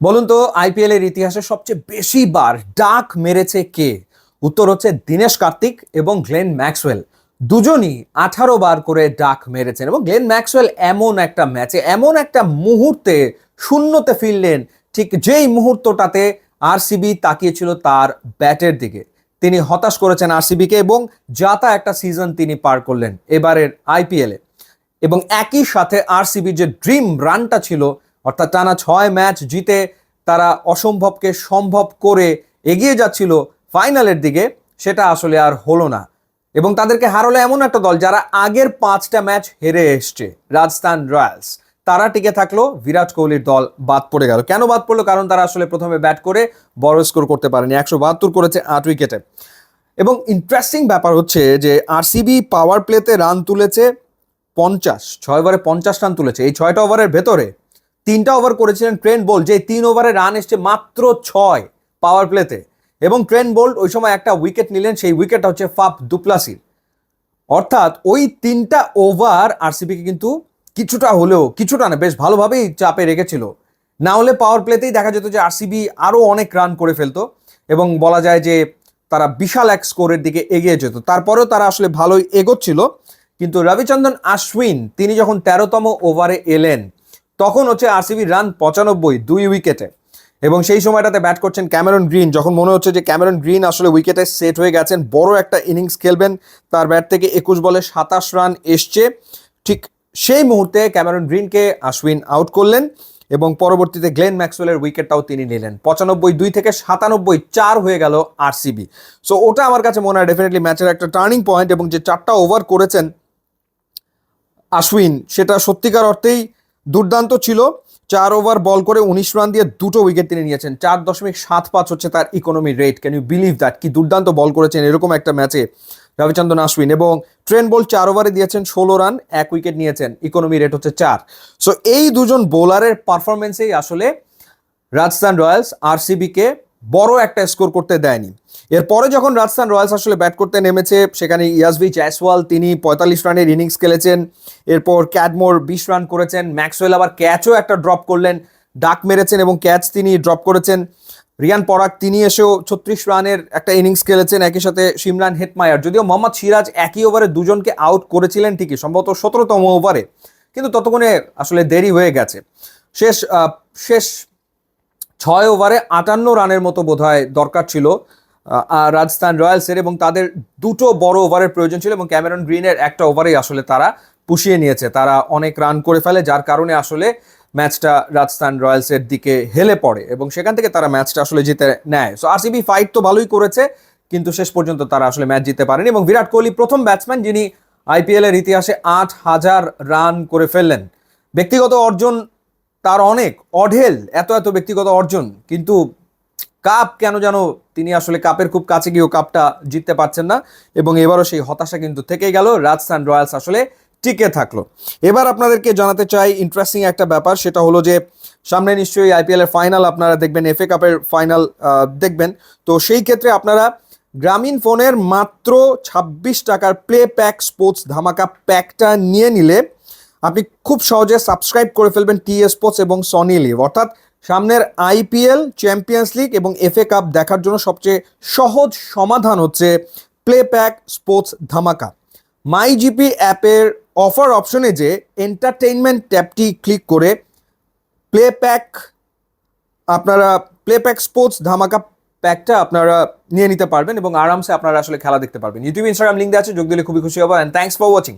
বলুন তো আইপিএল এর ইতিহাসে সবচেয়ে বেশি বার ডাক মেরেছে কে? উত্তর হচ্ছে দীনেশ কার্তিক এবং গ্লেন ম্যাক্সওয়েল। দুজনই আঠারো বার করে ডাক মেরেছেন এবং গ্লেন ম্যাক্সওয়েল এমন একটা ম্যাচে, এমন একটা মুহূর্তে শূন্যতে ফিরলেন, ঠিক যেই মুহূর্তটাতে আরসিবি তাকিয়েছিল তার ব্যাটের দিকে। তিনি হতাশ করেছেন আরসিবিকে এবং যাতা একটা সিজন তিনি পার করলেন এবারের আইপিএলে এবং একই সাথে আরসিবির যে ড্রিম রানটা ছিল অর্থাৎ টানা ছয় ম্যাচ জিতে তারা অসম্ভবকে সম্ভব করে এগিয়ে যাচ্ছিল ফাইনালের দিকে, সেটা আসলে আর হলো না। এবং তাদেরকে হারালো এমন একটা দল যারা আগের পাঁচটা ম্যাচ হেরে এসছে, রাজস্থান রয়্যালস। তারা টিকে থাকল, বিরাট কোহলির দল বাদ পড়ে গেল। কেন বাদ পড়ল? কারণ তারা আসলে প্রথমে ব্যাট করে বড় স্কোর করতে পারেনি, একশো বাহাত্তর করেছে আট উইকেটে। এবং ইন্টারেস্টিং ব্যাপার হচ্ছে যে আরসিবি পাওয়ার প্লেতে রান তুলেছে পঞ্চাশ, ছয় ওভারে পঞ্চাশ রান তুলেছে। এই ছয়টা ওভারের ভেতরে তিনটা ওভার করেছিলেন ট্রেন্ট বোল্ট যে তিন ওভারে রান এসছে মাত্র ছয় পাওয়ার প্লেতে এবং ট্রেন্ট বোল্ট ওই সময় একটা উইকেট নিলেন, সেই উইকেটটা হচ্ছে ফাপ দুপ্লাসির অর্থাৎ ওই তিনটা ওভার আরসিবিকে কিন্তু কিছুটা হলেও, কিছুটা না, বেশ ভালোভাবেই চাপে রেখেছিল। না হলে পাওয়ার প্লেতেই দেখা যেত যে আরসিবি আরও অনেক রান করে ফেলতো, এবং বলা যায় যে তারা বিশাল এক স্কোরের দিকে এগিয়ে যেত। তারপরেও তারা আসলে ভালোই এগোচ্ছিল। কিন্তু রবিচন্দ্রন আশ্বিন, তিনি যখন তেরোতম ওভারে এলেন তখন হচ্ছে আরসিবির রান পঁচানব্বই দুই উইকেটে। এবং সেই সময়টাতে ব্যাট করছেন ক্যামেরন গ্রিন। যখন মনে হচ্ছে যে ক্যামেরন গ্রিন আসলে উইকেটে সেট হয়ে গেছেন, বড় একটা ইনিংস খেলবেন, তার ব্যাট থেকে একুশ বলে সাতাশ রান এসছে। ঠিক সেই মুহূর্তে ক্যামেরন গ্রিনকে আশ্বিন আউট করলেন এবং পরবর্তীতে গ্লেন ম্যাক্সওয়েলের উইকেটটাও তিনি নিলেন। পঁচানব্বই দুই থেকে সাতানব্বই চার হয়ে গেল আরসিবি। সো ওটা আমার কাছে মনে হয় ডেফিনেটলি ম্যাচের একটা টার্নিং পয়েন্ট এবং যে চারটা ওভার করেছেন আশ্বিন, সেটা সত্যিকার অর্থেই দুর্দান্ত ছিল। চার ওভার বল করে উনিশ রান দিয়ে দুটো উইকেট তিনি নিয়েছেন। চার দশমিক সাত পাঁচ হচ্ছে তার economy rate can you believe that কি দুর্দান্ত বল করেছেন এরকম একটা ম্যাচে রবিচন্দ্রন আশ্বিন। এবং ট্রেন বল চার ওভারে দিয়েছেন ষোলো রান, এক উইকেট নিয়েছেন। ইকোনমি রেট হচ্ছে চার। সো এই দুজন বোলারের পারফরমেন্সেই আসলে রাজস্থান রয়্যালস আরসিবিকে বড় একটা স্কোর করতে দেয়নি। এরপরে যখন রাজস্থান রয়্যালস আসলে ব্যাট করতে নেমেছে, সেখানে ইয়াসভি জয়সওয়াল তিনি পঁয়তাল্লিশ রানের ইনিংস খেলেছেন। এরপর ক্যাডমোর বিশ রান করেছেন। ম্যাক্সওয়েল আবার ক্যাচও একটা ড্রপ করলেন, ডাক মেরেছেন এবং ক্যাচ তিনি ড্রপ করেছেন। রিয়ান পরাগ, তিনি এসেও ছত্রিশ রানের একটা ইনিংস খেলেছেন, একই সাথে সিমরান হেটমায়ার। যদিও মোহাম্মদ সিরাজ একই ওভারে দুজনকে আউট করেছিলেন ঠিকই, সম্ভবত সতেরোতম ওভারে কিন্তু ততক্ষণে আসলে দেরি হয়ে গেছে। শেষ শেষ ছয় ওভারে আটান্ন রানের মতো বোধহয় দরকার ছিল রাজস্থান রয়্যালসের এবং তাদের দুটো বড় ওভারের প্রয়োজন ছিল এবং ক্যামেরন গ্রিনের একটা ওভারেই আসলে তারা পুষিয়ে নিয়েছে। তারা অনেক রান করে ফেলে, যার কারণে আসলে ম্যাচটা রাজস্থান রয়্যালসের দিকে হেলে পড়ে এবং সেখান থেকে তারা ম্যাচটা আসলে জিতে নেয়। সো আরসিবি ফাইট তো ভালোই করেছে, কিন্তু শেষ পর্যন্ত তারা আসলে ম্যাচ জিততে পারেনি এবং বিরাট কোহলি প্রথম ব্যাটসম্যান যিনি আইপিএল এর ইতিহাসে আট হাজার রান করে ফেললেন। ব্যক্তিগত অর্জন তার অনেক, অঢেল, এত এত ব্যক্তিগত অর্জন। কিন্তু কাপ কেন যেন তিনি আসলে কাপের খুব কাছে গিয়েও কাপটা জিততে পারছেন না এবং এবারও সেই হতাশা কিন্তু থেকেই গেল, রাজস্থান রয়্যালস আসলে টিকে থাকল। এবার আপনাদেরকে জানাতে চাই ইন্টারেস্টিং একটা ব্যাপার, সেটা হলো যে সামনে নিশ্চয়ই আইপিএল এর ফাইনাল আপনারা দেখবেন এফএ কাপের ফাইনাল দেখবেন। তো সেই ক্ষেত্রে আপনারা গ্রামীণ ফোনের মাত্র ছাব্বিশ টাকার প্লে প্যাক স্পোর্টস ধামাকা প্যাকটা নিয়ে নিলে আপনি খুব সহজে সাবস্ক্রাইব করে ফেলবেন টি স্পোর্টস এবং সনি লিভ। অর্থাৎ সামনের আইপিএল চ্যাম্পিয়ন্স লিগ এবং এফএ কাপ দেখার জন্য সবচেয়ে সহজ সমাধান হচ্ছে প্লে প্যাক স্পোর্টস ধামাকা মাই জিপি অ্যাপের অফার অপশনে যে এন্টারটেইনমেন্ট ট্যাবটি ক্লিক করে প্লে প্যাক আপনারা প্লে প্যাক স্পোর্টস ধামাকা প্যাকটা আপনারা নিয়ে নিতে পারবেন এবং আরামসে আপনারা আসলে খেলা দেখতে পারবেন। ইউটিউব ইনস্টাগ্রাম লিঙ্ক দেওয়া আছে, যোগ দিলে খুবই খুশি হব। And thanks for watching